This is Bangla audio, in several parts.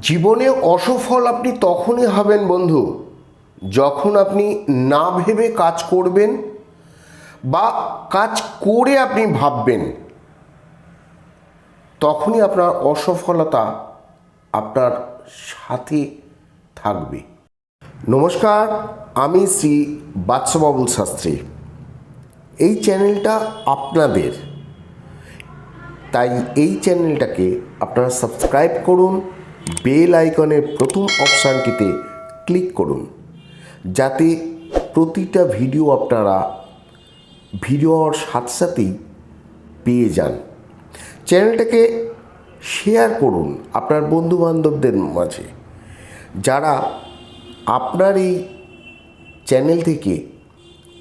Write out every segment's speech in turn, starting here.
জীবনে অসফল আপনি তখনই হবেন বন্ধু, যখন আপনি না ভেবে কাজ করবেন বা কাজ করে আপনি ভাববেন। তখনই আপনার অসফলতা আপনার সাথে থাকবে। নমস্কার, আমি শ্রী বাদশাবাবুল শাস্ত্রী। এই চ্যানেলটা আপনাদের। তাই এই চ্যানেলটাকে আপনারা সাবস্ক্রাইব করুন বেল আইকনের প্রথম অপশানটিতে ক্লিক করুন। যাতে প্রতিটা ভিডিও আপনারা ভিডিওর সাথে সাথেই পেয়ে যান। চ্যানেলটাকে শেয়ার করুন আপনার বন্ধুবান্ধবদের মাঝে। যারা আপনার এই চ্যানেল থেকে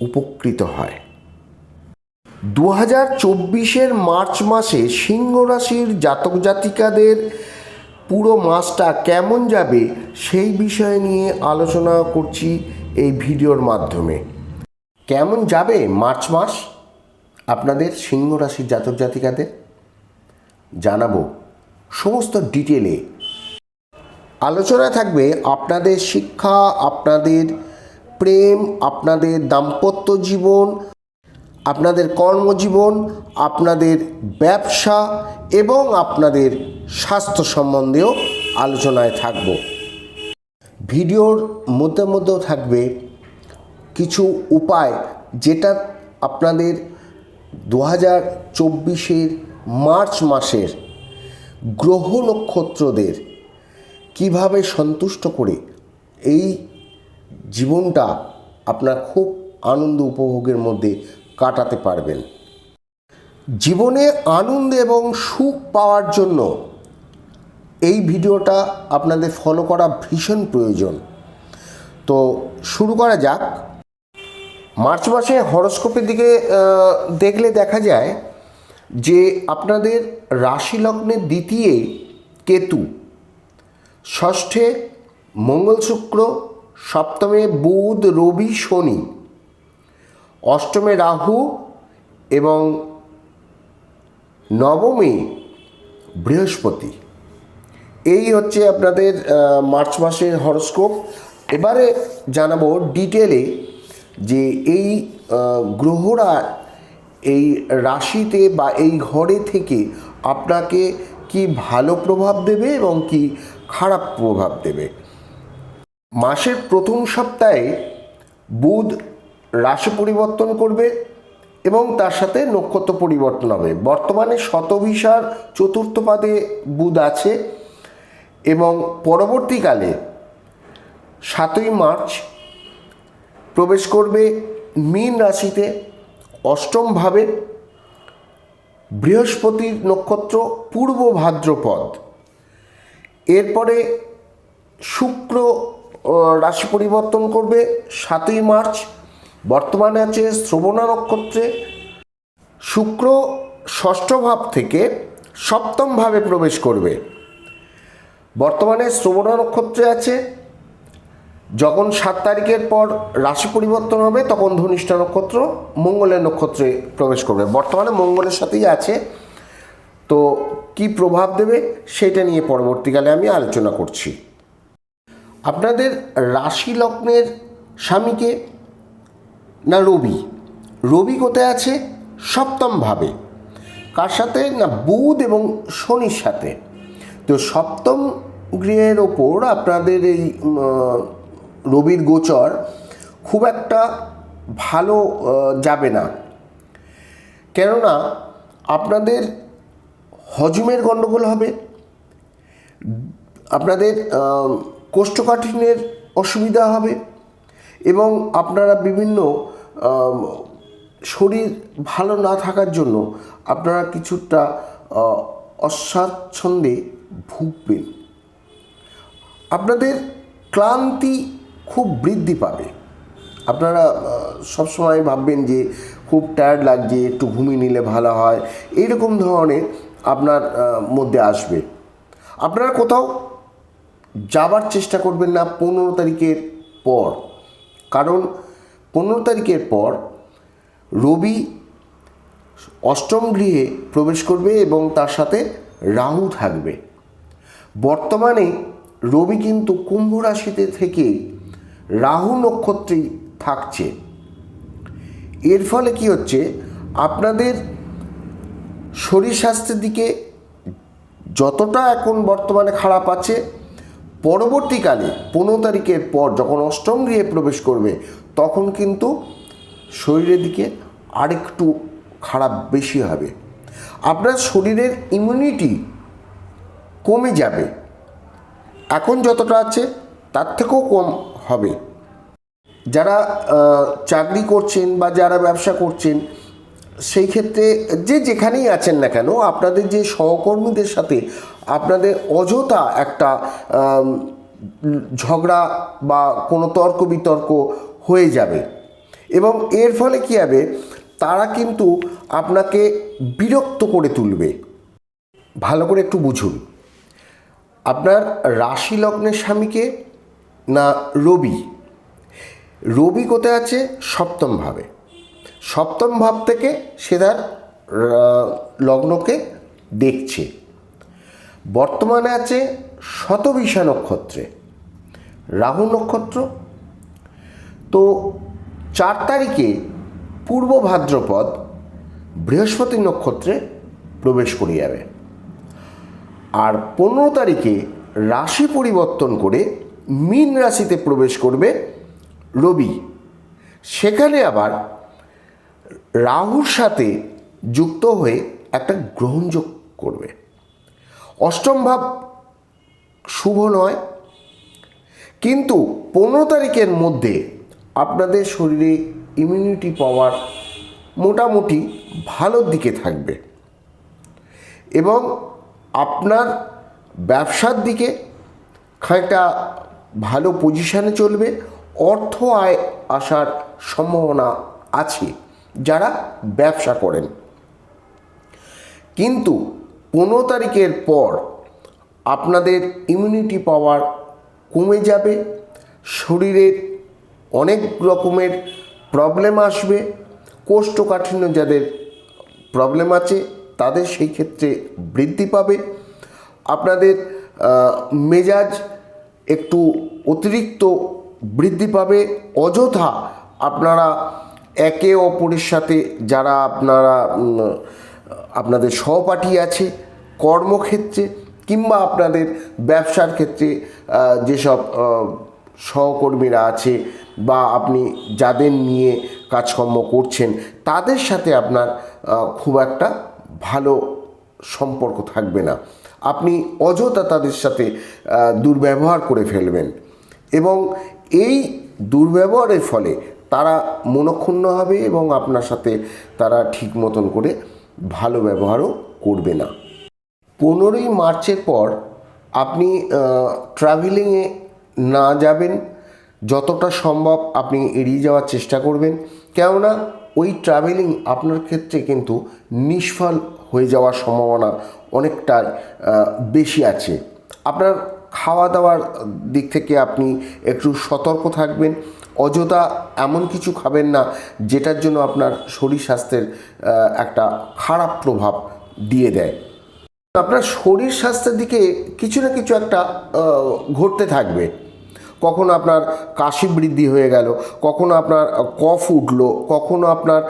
উপকৃত হয়। দু হাজার চব্বিশের মার্চ মাসে সিংহ রাশির জাতক জাতিকাদের পুরো মাসটা কেমন যাবে সেই বিষয় নিয়ে আলোচনা করছি এই ভিডিওর মাধ্যমে। কেমন যাবে মার্চ মাস? আপনাদের সিংহ রাশির জাতক জাতিকাদের জানাব সমস্ত ডিটেলে। আলোচনা থাকবে আপনাদের শিক্ষা, আপনাদের প্রেম, আপনাদের দাম্পত্য জীবন, আপনাদের কর্মজীবন, আপনাদের ব্যবসা এবং আপনাদের স্বাস্থ্য সম্বন্ধেও আলোচনায় থাকব। ভিডিওর মধ্যে মধ্যেও থাকবে কিছু উপায় যেটা আপনাদের দু হাজার চব্বিশের মার্চ মাসের গ্রহ নক্ষত্রদের কীভাবে সন্তুষ্ট করে এই জীবনটা আপনার খুব আনন্দ উপভোগের মধ্যে কাটাতে পারবেন। জীবনে আনন্দ এবং সুখ পাওয়ার জন্য এই ভিডিওটা আপনাদের ফলো করা ভীষণ প্রয়োজন। তো শুরু করা যাক। মার্চ মাসে হরস্কোপের দিকে দেখলে দেখা যায় যে আপনাদের রাশি লগ্নের দ্বিতীয় কেতু, ষষ্ঠে মঙ্গল শুক্র, সপ্তমে বুধ, রবি, শনি, অষ্টমে রাহু এবং নবমে বৃহস্পতি। এই হচ্ছে আপনাদের মার্চ মাসের হরস্কোপ। এবারে জানাব ডিটেলে যে এই গ্রহরা এই রাশিতে বা এই ঘরে থেকে আপনাকে কি ভালো প্রভাব দেবে এবং কি খারাপ প্রভাব দেবে। মাসের প্রথম সপ্তাহে বুধ রাশি পরিবর্তন করবে এবং তার সাথে নক্ষত্র পরিবর্তন হবে। বর্তমানে শতভিসার চতুর্থ পাদে বুধ আছে। এবং পরবর্তীকালে সাতই মার্চ প্রবেশ করবে মীন রাশিতে। অষ্টমভাবে বৃহস্পতির নক্ষত্র পূর্ব ভাদ্রপদ। এরপরে শুক্র রাশি পরিবর্তন করবে সাতই মার্চ। বর্তমানে আছে শ্রবণা নক্ষত্রে। শুক্র ষষ্ঠ ভাব থেকে সপ্তম ভাবে প্রবেশ করবে। বর্তমানে শ্রবণা নক্ষত্রে আছে। যখন সাত তারিখের পর রাশি পরিবর্তন হবে, তখন ধনিষ্ঠা নক্ষত্র মঙ্গলের নক্ষত্রে প্রবেশ করবে। বর্তমানে মঙ্গলের সাথেই আছে। তো কি প্রভাব দেবে সেটা নিয়ে পরবর্তীকালে আমি আলোচনা করছি। আপনাদের রাশি লগ্নের স্বামীকে না রবি? রবি কোথায় আছে? সপ্তমভাবে কার সাথে? না বুধ এবং শনির সাথে। তো সপ্তম গৃহের ওপর আপনাদের এই রবির গোচর খুব একটা ভালো যাবে না। কেননা আপনাদের হজমের গণ্ডগোল হবে আপনাদের কোষ্ঠকাঠিন্যের অসুবিধা হবে এবং আপনারা বিভিন্ন শরীর ভালো না থাকার জন্য আপনারা কিছুটা আহ, অস্বাচ্ছন্দ্যে ভুগবেন আপনাদের ক্লান্তি খুব বৃদ্ধি পাবে। আপনারা সবসময় ভাববেন যে খুব টায়ার্ড লাগছে, একটু ঘুমিয়ে নিলে ভালো হয়। এইরকম ধরনের আপনার মধ্যে আসবে। আপনারা কোথাও যাবার চেষ্টা করবেন না পনেরো তারিখের পর। কারণ পনেরো তারিখের পর রবি অষ্টম গৃহে প্রবেশ করবে এবং তার সাথে রাহু থাকবে। বর্তমানে রবি কিন্তু কুম্ভ রাশিতে থেকে রাহু নক্ষত্রেই থাকছে। এর ফলে কি হচ্ছে? আপনাদের শরীর স্বাস্থ্যের দিকে যতটা এখন বর্তমানে খারাপ আছে, পরবর্তীকালে পনেরো তারিখের পর যখন অষ্টম গৃহে প্রবেশ করবে, তখন কিন্তু শরীরের দিকে আরেকটু খারাপ বেশি হবে। আপনার শরীরের ইমিউনিটি কমে যাবে। এখন যতটা আছে, তার থেকেও কম হবে। যারা চাকরি করছেন বা যারা ব্যবসা করছেন, সেই ক্ষেত্রে যে যেখানেই আছেন না কেন, আপনাদের যে সহকর্মীদের সাথে আপনাদের অযথা একটা ঝগড়া বা কোনো তর্ক বিতর্ক হয়ে যাবে। এবং এর ফলে কী হবে, তারা কিন্তু আপনাকে বিরক্ত করে তুলবে। ভালো করে একটু বুঝুন। আপনার রাশি লগ্নের স্বামীকে না রবি? রবি কোথায় আছে? সপ্তম ভাবে। সপ্তম ভাব থেকে সে তার লগ্নকে দেখছে। বর্তমানে আছে শতবিষা নক্ষত্রে। রাহু নক্ষত্র। তো চার তারিখে পূর্ব ভাদ্রপদ বৃহস্পতি নক্ষত্রে প্রবেশ করে যাবে। আর পনেরো তারিখে রাশি পরিবর্তন করে মীন রাশিতে প্রবেশ করবে রবি। সেখানে আবার রাহুর সাথে যুক্ত হয়ে একটা গ্রহণযোগ করবে। অষ্টম ভাব শুভ নয়। কিন্তু পনেরো তারিখের মধ্যে আপনাদের শরীরে ইমিউনিটি পাওয়ার মোটামুটি ভালোর দিকে থাকবে। এবং আপনার ব্যবসার দিকে খানিকটা ভালো পজিশানে চলবে, অর্থ আয় আসার সম্ভাবনা আছে যারা ব্যবসা করেন। কিন্তু পনেরো তারিখের পর আপনাদের ইমিউনিটি পাওয়ার কমে যাবে, শরীরের অনেক রকমের প্রবলেম আসবে, কোষ্ঠকাঠিন্য যাদের প্রবলেম আছে তাদের সেই ক্ষেত্রে বৃদ্ধি পাবে। আপনাদের মেজাজ একটু অতিরিক্ত বৃদ্ধি পাবে। অযথা আপনারা একে অপরের সাথে যারা আপনারা আপনাদের সহপাঠী আছে, কর্মক্ষেত্রে কিংবা আপনাদের ব্যবসার ক্ষেত্রে যেসব সহকর্মীরা আছে বা আপনি যাদের নিয়ে কাজকর্ম করছেন, তাদের সাথে আপনার খুব একটা ভালো সম্পর্ক থাকবে না। আপনি অযথা তাদের সাথে দুর্ব্যবহার করে ফেলবেন এবং এই দুর্ব্যবহারের ফলে তারা মনক্ষুণ্ণ হবে এবং আপনার সাথে তারা ঠিক মতন করে ভালো ব্যবহারও করবে না। পনেরোই মার্চের পর আপনি ট্রাভেলিংয়ে না যাবেন, যতটা সম্ভব আপনি এড়িয়ে যাওয়ার চেষ্টা করবেন। কেননা ওই ট্রাভেলিং আপনার ক্ষেত্রে কিন্তু নিষ্ফল হয়ে যাওয়ার সম্ভাবনা অনেকটা আহ, বেশি আছে। আপনার খাওয়া দাওয়ার দিক থেকে আপনি একটু সতর্ক থাকবেন অযথা এমন কিছু খাবেন না যেটার জন্য আপনার শরীর স্বাস্থ্যের একটা খারাপ প্রভাব দিয়ে দেয়। আপনার শরীর স্বাস্থ্যের দিকে কিছু না কিছু একটা ঘটতে থাকবে। কখনো আপনার কাশি বৃদ্ধি হয়ে গেল, কখনো আপনার কফ উঠল, কখনো আপনার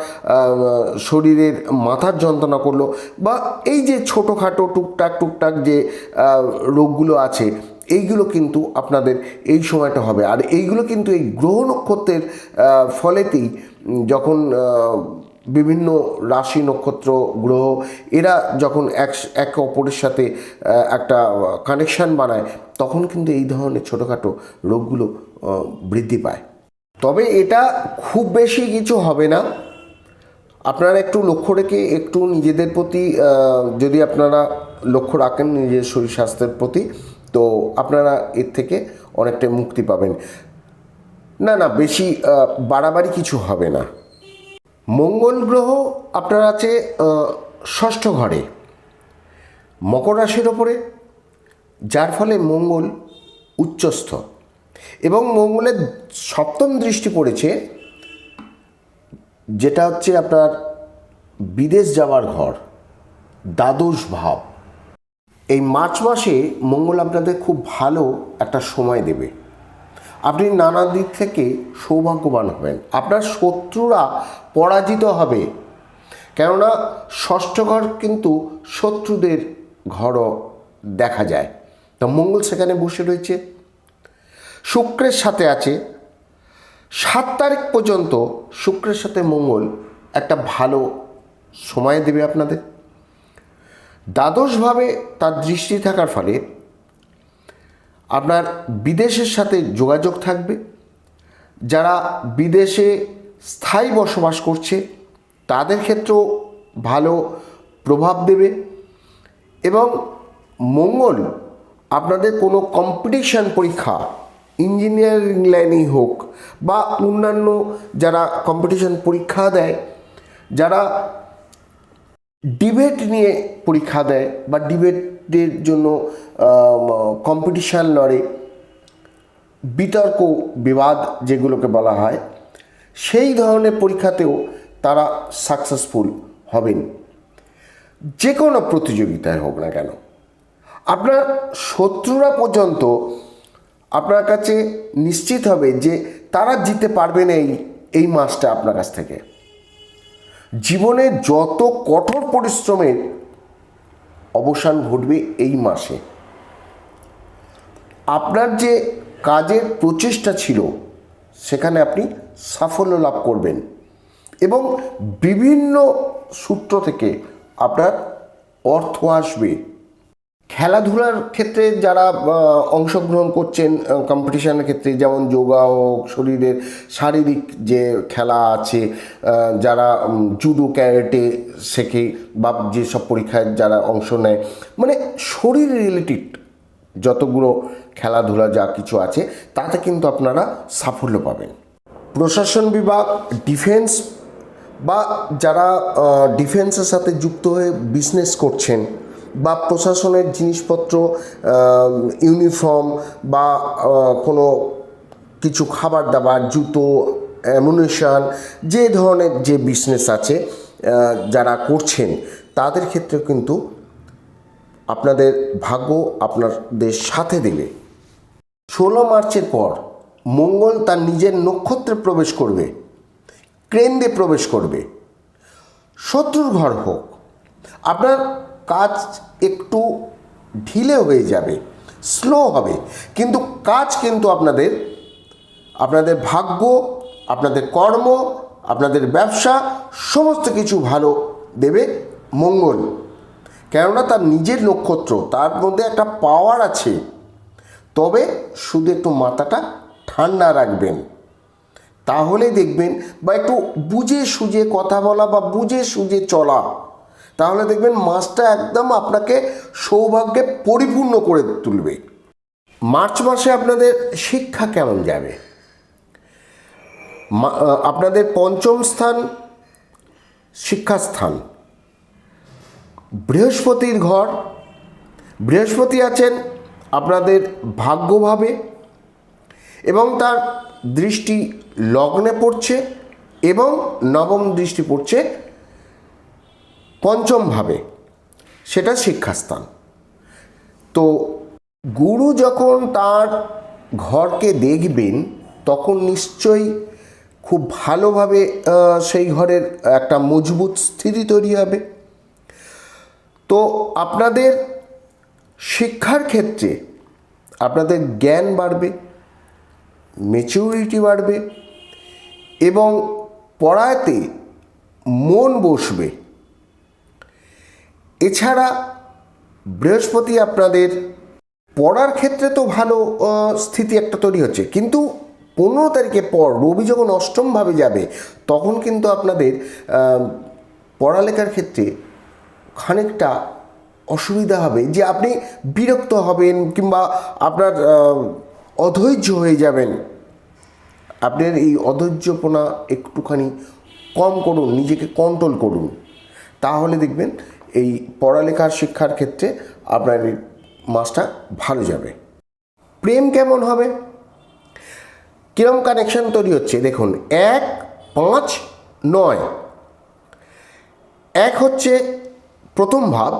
শরীরের মাথার যন্ত্রণা করল বা এই যে ছোটোখাটো টুকটাক টুকটাক যে রোগগুলো আছে, এইগুলো কিন্তু আপনাদের এই সময়টা হবে। আর এইগুলো কিন্তু এই গ্রহ নক্ষত্রের ফলেতেই যখন বিভিন্ন রাশি নক্ষত্র গ্রহ, এরা যখন এক, একে অপরের সাথে একটা কানেকশান বানায়, তখন কিন্তু এই ধরনের ছোটোখাটো রোগগুলো বৃদ্ধি পায়। তবে এটা খুব বেশি কিছু হবে না। আপনারা একটু লক্ষ্য রেখে, একটু নিজেদের প্রতি যদি আপনারা লক্ষ্য রাখেন নিজের শরীর স্বাস্থ্যের প্রতি, তো আপনারা এর থেকে অনেকটা মুক্তি পাবেন। না না, বেশি বাড়াবাড়ি কিছু হবে না। মঙ্গল গ্রহ আপনার আছে ষষ্ঠ ঘরে। মকর রাশির ওপরে, যার ফলে মঙ্গল উচ্চস্থ। এবং মঙ্গলের সপ্তম দৃষ্টি পড়েছে, যেটা হচ্ছে আপনার বিদেশ যাওয়ার ঘর, দ্বাদশ ভাব। এই মার্চ মাসে মঙ্গল আপনাদের খুব ভালো একটা সময় দেবে। আপনি নানা দিক থেকে সৌভাগ্যবান হবেন। আপনার শত্রুরা পরাজিত হবে। কেননা ষষ্ঠ ঘর কিন্তু শত্রুদের ঘরও দেখা যায়। তো মঙ্গল সেখানে বসে রয়েছে। শুক্রের সাথে আছে। সাত তারিখ পর্যন্ত শুক্রের সাথে মঙ্গল একটা ভালো সময় দেবে আপনাদের। দ্বাদশভাবে তার দৃষ্টি থাকার ফলে আপনার বিদেশের সাথে যোগাযোগ থাকবে। যারা বিদেশে স্থায়ী বসবাস করছে, তাদের ক্ষেত্রেও ভালো প্রভাব দেবে এবং মঙ্গল আপনাদের কোনো কম্পিটিশান পরীক্ষা, ইঞ্জিনিয়ারিং লাইনেই হোক বা অন্যান্য যারা কম্পিটিশান পরীক্ষা দেয়, যারা ডিবেট নিয়ে পরীক্ষা দেয় বা ডিবেটের জন্য কম্পিটিশান লড়ে। বিতর্ক, বিবাদ যেগুলোকে বলা হয়, সেই ধরনের পরীক্ষাতেও তারা সাকসেসফুল হবেন। যে কোনো প্রতিযোগিতায় হোক না কেন। আপনার শত্রুরা পর্যন্ত আপনার কাছে নিশ্চিত হবে যে তারা জিতে পারবে না এই এই মাসটা আপনার কাছ থেকে। জীবনে যত কঠোর পরিশ্রমের অবসান ঘটবে এই মাসে। আপনার যে কাজের প্রচেষ্টা ছিল, সেখানে আপনি সাফল্য লাভ করবেন এবং বিভিন্ন সূত্র থেকে আপনার অর্থ আসবে। খেলাধুলার ক্ষেত্রে যারা অংশগ্রহণ করছেন কম্পিটিশনের ক্ষেত্রে, যেমন যোগা হোক, শরীরের শারীরিক যে খেলা আছে যারা জুডো ক্যারেটে শেখে বা যেসব পরীক্ষায় যারা অংশ নেয় মানে শরীর রিলেটেড যতগুলো খেলাধুলা যা কিছু আছে, তাতে কিন্তু আপনারা সাফল্য পাবেন। প্রশাসন বিভাগ ডিফেন্স বা যারা ডিফেন্সের সাথে যুক্ত হয়ে বিজনেস করছেন বা প্রশাসনের জিনিসপত্র ইউনিফর্ম বা কোনো কিছু খাবার দাবার, জুতো, অ্যামুনেশন, যে ধরনের যে বিজনেস আছে যারা করছেন, তাদের ক্ষেত্রে কিন্তু আপনাদের ভাগ্য আপনাদের সাথে দেবে। ষোলো মার্চের পর মঙ্গল তার নিজের নক্ষত্রে প্রবেশ করবে, কেন্দ্রে প্রবেশ করবে। শত্রুর ঘর হোক, আপনার কাজ একটু ঢিলে হয়ে যাবে স্লো হবে। কিন্তু কাজ কিন্তু আপনাদের আপনাদের ভাগ্য, আপনাদের কর্ম, আপনাদের ব্যবসা, সমস্ত কিছু ভালো দেবে মঙ্গল। কেননা তার নিজের নক্ষত্র, তার মধ্যে একটা পাওয়ার আছে। তবে শুধু একটু মাথাটা ঠান্ডা রাখবেন। তাহলে দেখবেন বা একটু বুঝে সুঝে কথা বলা বা বুঝে সুঝে চলা। তাহলে দেখবেন মাসটা একদম আপনাকে সৌভাগ্যে পরিপূর্ণ করে তুলবে। মার্চ মাসে আপনাদের শিক্ষা কেমন যাবে? আপনাদের পঞ্চম স্থান শিক্ষাস্থান। বৃহস্পতির ঘর। বৃহস্পতি আছেন আপনাদের ভাগ্যভাবে এবং তার দৃষ্টি লগ্নে পড়ছে এবং নবম দৃষ্টি পড়ছে পঞ্চমভাবে, সেটা শিক্ষাস্থান। তো গুরু যখন তার ঘরকে দেখবেন, তখন নিশ্চয়ই খুব ভালোভাবে সেই ঘরের একটা মজবুত স্থিতি তৈরি হবে। তো আপনাদের শিক্ষার ক্ষেত্রে আপনাদের জ্ঞান বাড়বে মেচিউরিটি বাড়বে এবং পড়াতে মন বসবে। এছাড়া বৃহস্পতি আপনাদের পড়ার ক্ষেত্রে তো ভালো স্থিতি একটা তৈরি হচ্ছে। কিন্তু পনেরো তারিখের পর রবি যখন অষ্টমভাবে যাবে, তখন কিন্তু আপনাদের পড়ালেখার ক্ষেত্রে খানিকটা অসুবিধা হবে যে আপনি বিরক্ত হবেন কিংবা আপনার অধৈর্য হয়ে যাবেন। আপনার এই অধৈর্যপনা একটুখানি কম করুন, নিজেকে কন্ট্রোল করুন। তাহলে দেখবেন এই পড়ালেখার শিক্ষার ক্ষেত্রে আপনার এই মাসটা ভালো যাবে। প্রেম কেমন হবে? কিরম কানেকশন তৈরি হচ্ছে? দেখুন, এক, পাঁচ, নয়। এক হচ্ছে প্রথম ভাব,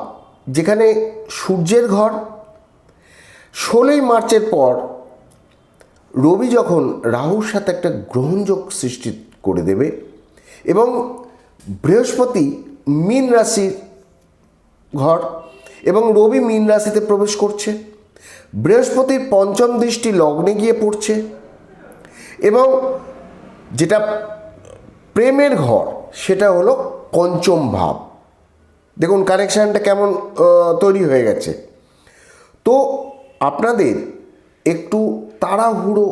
যেখানে সূর্যের ঘর, ষোলোই মার্চের পর রবি যখন রাহুর সাথে একটা গ্রহণযোগ সৃষ্টি করে দেবে এবং বৃহস্পতি মীন রাশির ঘর এবং রবি মীন রাশিতে প্রবেশ করছে। বৃহস্পতির পঞ্চম দৃষ্টি লগ্নে গিয়ে পড়ছে এবং যেটা প্রেমের ঘর, সেটা হলো পঞ্চম ভাব। দেখুন কানেকশানটা কেমন তৈরি হয়ে গেছে। তো আপনাদের একটু তাড়াহুড়ো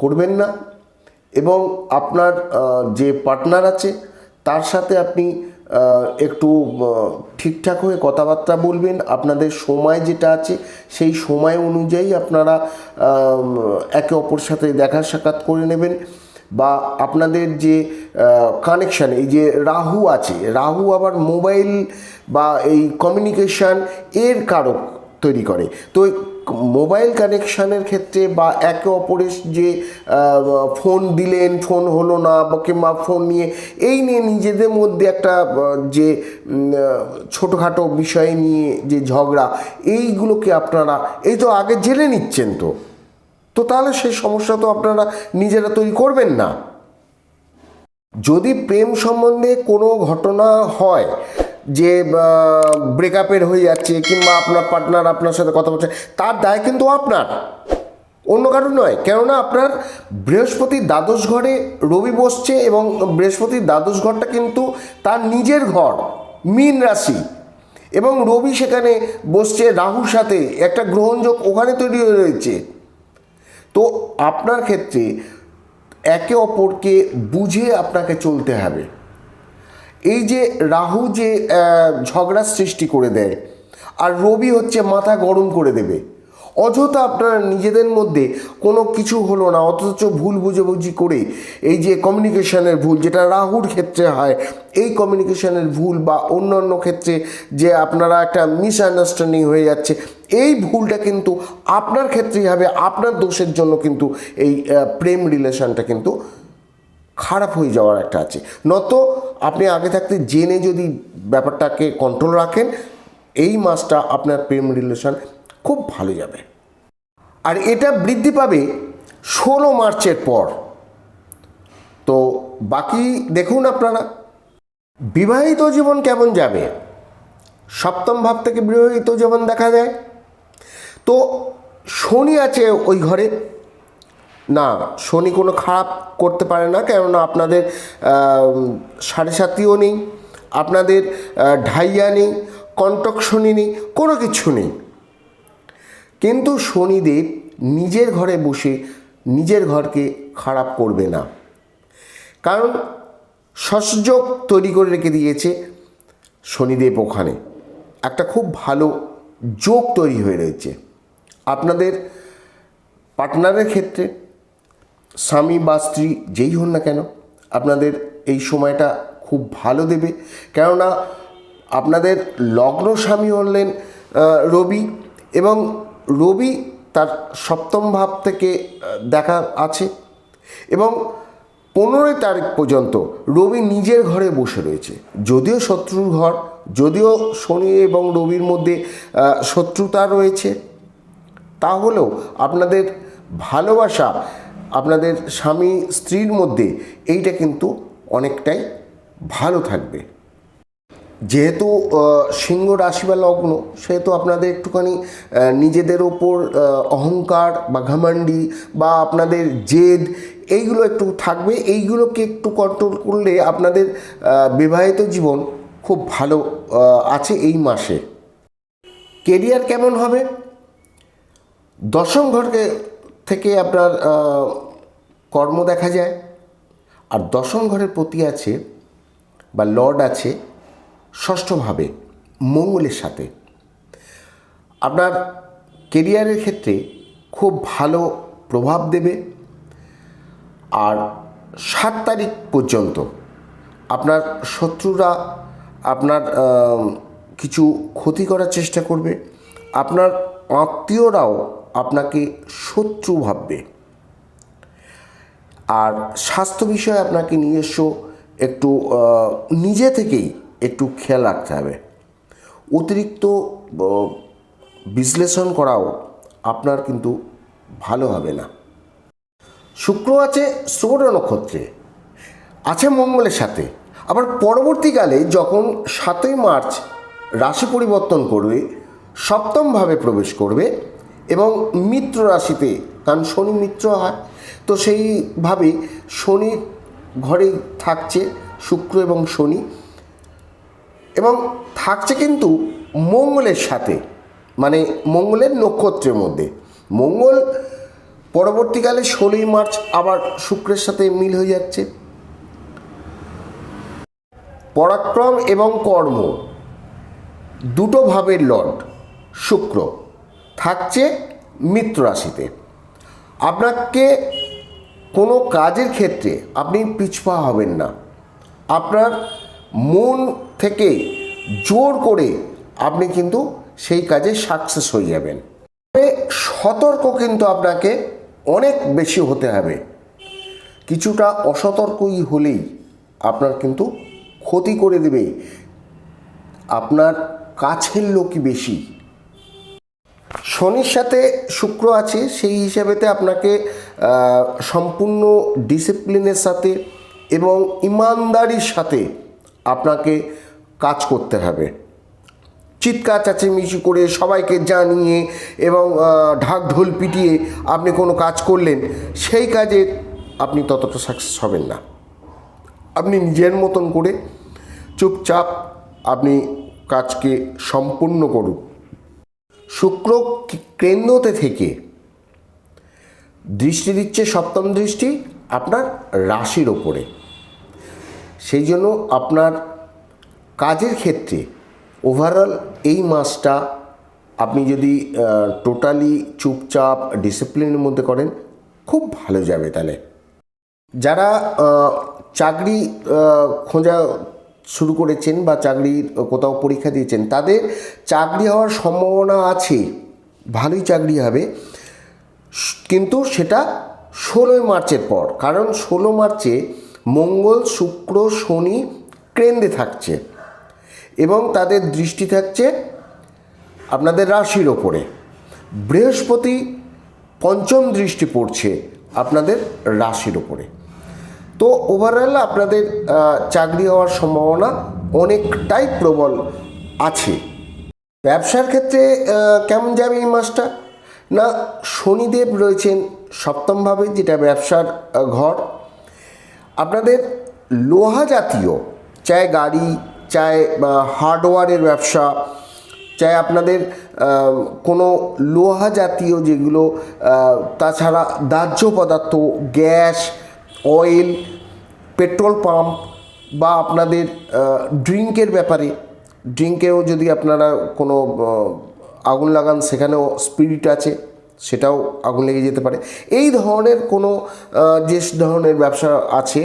করবেন না এবং আপনার যে পার্টনার আছে, তার সাথে আপনি একটু ঠিকঠাক হয়ে কথাবার্তা বলবেন। আপনাদের সময় যেটা আছে, সেই সময় অনুযায়ী আপনারা একে অপর সাথে দেখা সাক্ষাৎ করে নেবেন। বা আপনাদের যে কানেকশান এই যে রাহু আছে, রাহু আবার মোবাইল বা এই কমিউনিকেশান এর কারক তৈরি করে। তো মোবাইল কানেকশানের ক্ষেত্রে বা একে অপরের যে ফোন দিলেন, ফোন হলো না বা কিংবা ফোন নিয়ে, এই নিয়ে নিজেদের মধ্যে একটা যে ছোটোখাটো বিষয় নিয়ে যে ঝগড়া, এইগুলোকে আপনারা, এই তো আগে জেনে নিচ্ছেন তো। তো তাহলে সেই সমস্যা তো আপনারা নিজেরা তৈরি করবেন না। যদি প্রেম সম্বন্ধে কোনো ঘটনা হয় যে ব্রেকআপের হয়ে যাচ্ছে কিংবা আপনার পার্টনার আপনার সাথে কথা বলছে, তার দায় কিন্তু আপনার। অন্য কারণ নয়। কেননা আপনার বৃহস্পতির দ্বাদশ ঘরে রবি বসছে এবং বৃহস্পতির দ্বাদশ ঘরটা কিন্তু তার নিজের ঘর, মীন রাশি। এবং রবি সেখানে বসছে রাহুর সাথে। একটা গ্রহণযোগ ওখানে তৈরি হয়ে রয়েছে। তো আপনার ক্ষেত্রে একে অপরকে বুঝে আপনাকে চলতে হবে। এই যে রাহু যে আহ, ঝগড়ার সৃষ্টি করে দেয় আর রবি হচ্ছে মাথা গরম করে দেবে। অযথা আপনার নিজেদের মধ্যে কোনো কিছু হলো না অথচ ভুল বুঝাবুঝি করে এই যে কমিউনিকেশনের ভুল যেটা রাহুর ক্ষেত্রে হয় এই কমিউনিকেশনের ভুল বা অন্যান্য ক্ষেত্রে যে আপনারা একটা মিসআন্ডারস্ট্যান্ডিং হয়ে যাচ্ছে এই ভুলটা কিন্তু আপনার ক্ষেত্রেই হবে আপনার দোষের জন্য কিন্তু এই প্রেম রিলেশনটা কিন্তু খারাপ হয়ে যাওয়ার একটা আছে। নত আপনি আগে থাকতে জেনে যদি ব্যাপারটাকে কন্ট্রোল রাখেন, এই মাসটা আপনার প্রেম রিলেশন খুব ভালো যাবে। আর এটা বৃদ্ধি পাবে ষোলো মার্চের পর। তো বাকি দেখুন আপনারা, বিবাহিত জীবন কেমন যাবে? সপ্তম ভাব থেকে বিবাহিত জীবন দেখা যায়। তো শনি আছে ওই ঘরে না, শনি কোনো খারাপ করতে পারে না, কেননা আপনাদের সাড়ে সাতিও নেই, আপনাদের ঢাইয়া নেই কণ্টক শনি নেই, কোনো কিছু নেই। কিন্তু শনিদেব নিজের ঘরে বসে নিজের ঘরকে খারাপ করবে না। কারণ সসযোগ তৈরি করে রেখে দিয়েছে শনিদেব ওখানে। একটা খুব ভালো যোগ তৈরি হয়ে রয়েছে। আপনাদের পার্টনারের ক্ষেত্রে স্বামী বা স্ত্রী যেই হন না কেন, আপনাদের এই সময়টা খুব ভালো দেবে। কেননা আপনাদের লগ্ন স্বামী হলেন রবি এবং রবি তার সপ্তম ভাব থেকে দেখা আছে এবং পনেরোই তারিখ পর্যন্ত রবি নিজের ঘরে বসে রয়েছে। যদিও শত্রুর ঘর, যদিও শনি এবং রবির মধ্যে শত্রুতা রয়েছে, তাহলেও আপনাদের ভালোবাসা আপনাদের স্বামী স্ত্রীর মধ্যে এইটা কিন্তু অনেকটাই ভালো থাকবে। যেহেতু সিংহ রাশি বা লগ্ন, সেহেতু আপনাদের একটুখানি নিজেদের ওপর অহংকার বা ঘামান্ডি বা আপনাদের জেদ, এইগুলো একটু থাকবে। এইগুলোকে একটু কন্ট্রোল করলে আপনাদের বিবাহিত জীবন খুব ভালো আছে এই মাসে। কেরিয়ার কেমন হবে? দশম ঘরকে থেকে আপনার কর্ম দেখা যায়। আর দশম ঘরের প্রতি আছে বা লর্ড আছে ষষ্ঠভাবে, মঙ্গলের সাথে। আপনার কেরিয়ারের ক্ষেত্রে খুব ভালো প্রভাব দেবে। আর সাত তারিখ পর্যন্ত আপনার শত্রুরা আপনার কিছু ক্ষতি করার চেষ্টা করবে। আপনার আত্মীয়রাও আপনাকে শত্রু ভাববে। আর স্বাস্থ্য বিষয়ে আপনাকে নিজস্ব একটু নিজে থেকেই একটু খেয়াল রাখতে হবে। অতিরিক্ত বিশ্লেষণ করাও আপনার কিন্তু ভালো হবে না। শুক্র আছে সৌর নক্ষত্রে, আছে মঙ্গলের সাথে। আবার পরবর্তীকালে যখন সাতই মার্চ রাশি পরিবর্তন করবে, সপ্তমভাবে প্রবেশ করবে এবং মিত্র রাশিতে, কারণ শনি মিত্র হয়, তো সেইভাবে শনি ঘরেই থাকছে, শুক্র এবং শনি। এবং থাকছে কিন্তু মঙ্গলের সাথে মানে মঙ্গলের নক্ষত্রের মধ্যে। মঙ্গল পরবর্তীকালে ষোলোই মার্চ আবার শুক্রের সাথে মিল হয়ে যাচ্ছে। পরাক্রম এবং কর্ম, দুটো ভাবের লর্ড, শুক্র। থাকছে মিত্র রাশিতে আপনাকে কোনো কাজের ক্ষেত্রে আপনি পিছপা হবেন না। আপনার মন থেকে জোর করে আপনি কিন্তু সেই কাজে সাকসেস হয়ে যাবেন। তবে সতর্ক কিন্তু আপনাকে অনেক বেশি হতে হবে। কিছুটা অসতর্কই হলেই আপনার কিন্তু ক্ষতি করে দেবে। আপনার কাছের লোকই বেশি। শনির সাথে শুক্র আছে, সেই হিসাবেতে আপনাকে সম্পূর্ণ ডিসিপ্লিনের সাথে এবং ইমানদারির সাথে আপনাকে কাজ করতে হবে। চিৎকার, চেঁচিমেচি করে সবাইকে জানিয়ে এবং ঢাক ঢোল পিটিয়ে আপনি কোনো কাজ করলেন, সেই কাজে আপনি ততটা সাকসেস হবেন না। আপনি নিজের মতন করে চুপচাপ আপনি কাজকে সম্পূর্ণ করুন। শুক্র কেন্দ্রতে থেকে দৃষ্টি দিচ্ছে সপ্তম দৃষ্টি আপনার রাশির ওপরে। সেই জন্য আপনার কাজের ক্ষেত্রে ওভারঅল এই মাসটা আপনি যদি টোটালি চুপচাপ ডিসিপ্লিনের মধ্যে করেন, খুব ভালো যাবে তাহলে। যারা চাকরি খোঁজা শুরু করেছেন বা চাকরির কোথাও পরীক্ষা দিয়েছেন, তাদের চাকরি হওয়ার সম্ভাবনা আছে, ভালোই চাকরি হবে। কিন্তু সেটা ষোলোই মার্চের পর, কারণ ষোলো মার্চে মঙ্গল, শুক্র, শনি কেন্দ্রে থাকছে এবং তাদের দৃষ্টি থাকছে আপনাদের রাশির ওপরে। বৃহস্পতি পঞ্চম দৃষ্টি পড়ছে আপনাদের রাশির ওপরে। তো ওভারঅল আপনাদের চাকরি হওয়ার সম্ভাবনা অনেকটাই প্রবল আছে। ব্যবসার ক্ষেত্রে কেমন যাবে এই মাসটা? না, শনিদেব রয়েছেন সপ্তমভাবে, যেটা ব্যবসার ঘর। আপনাদের লোহা জাতীয় চাই গাড়ি চাই হার্ডওয়ারের ব্যবসা চাই আপনাদের কোনো লোহা জাতীয় যেগুলো তাছাড়া দাহ্য পদার্থ, গ্যাস অয়েল পেট্রোল পাম্প বা আপনাদের ড্রিঙ্কের ব্যাপারে, ড্রিঙ্কেও যদি আপনারা কোনো আগুন লাগান, সেখানেও স্পিরিট আছে, সেটাও আগুন লেগে যেতে পারে। এই ধরনের কোনো যে ধরনের ব্যবসা আছে,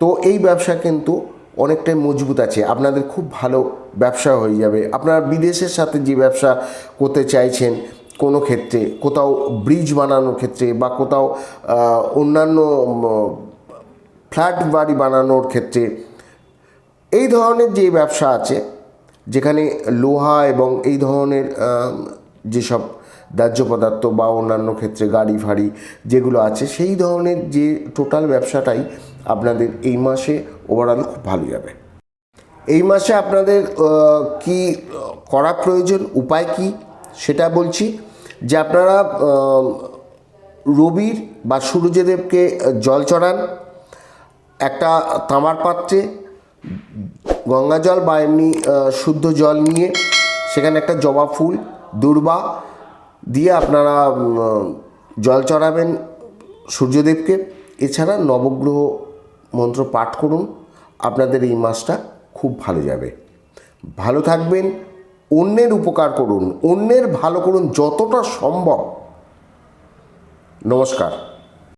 তো এই ব্যবসা কিন্তু অনেকটাই মজবুত আছে। আপনাদের খুব ভালো ব্যবসা হয়ে যাবে। আপনারা বিদেশের সাথে যে ব্যবসা করতে চাইছেন কোনো ক্ষেত্রে, কোথাও ব্রিজ বানানোর ক্ষেত্রে বা কোথাও অন্যান্য ফ্ল্যাট বাড়ি বানানোর ক্ষেত্রে এই ধরনের যে ব্যবসা আছে, যেখানে লোহা এবং এই ধরনের যেসব দাহ্য পদার্থ বা অন্যান্য ক্ষেত্রে গাড়ি, ফাড়ি যেগুলো আছে, সেই ধরনের যে টোটাল ব্যবসাটাই আপনাদের এই মাসে ওভারঅল খুব ভালো যাবে। এই মাসে আপনাদের কি করা প্রয়োজন, উপায় কি? সেটা বলছি যে আপনারা রবির বা সূর্যদেবকে জল চড়ান, একটা তামার পাত্রে গঙ্গা জল বা এমনি শুদ্ধ জল নিয়ে সেখানে একটা জবা ফুল, দুর্বা দিয়ে আপনারা জল চড়াবেন সূর্যদেবকে। এছাড়া নবগ্রহ মন্ত্র পাঠ করুন, আপনাদের এই মাসটা খুব ভালো যাবে। ভালো থাকবেন অন্যের উপকার করুন অন্যের ভালো করুন যতটা সম্ভব। নমস্কার।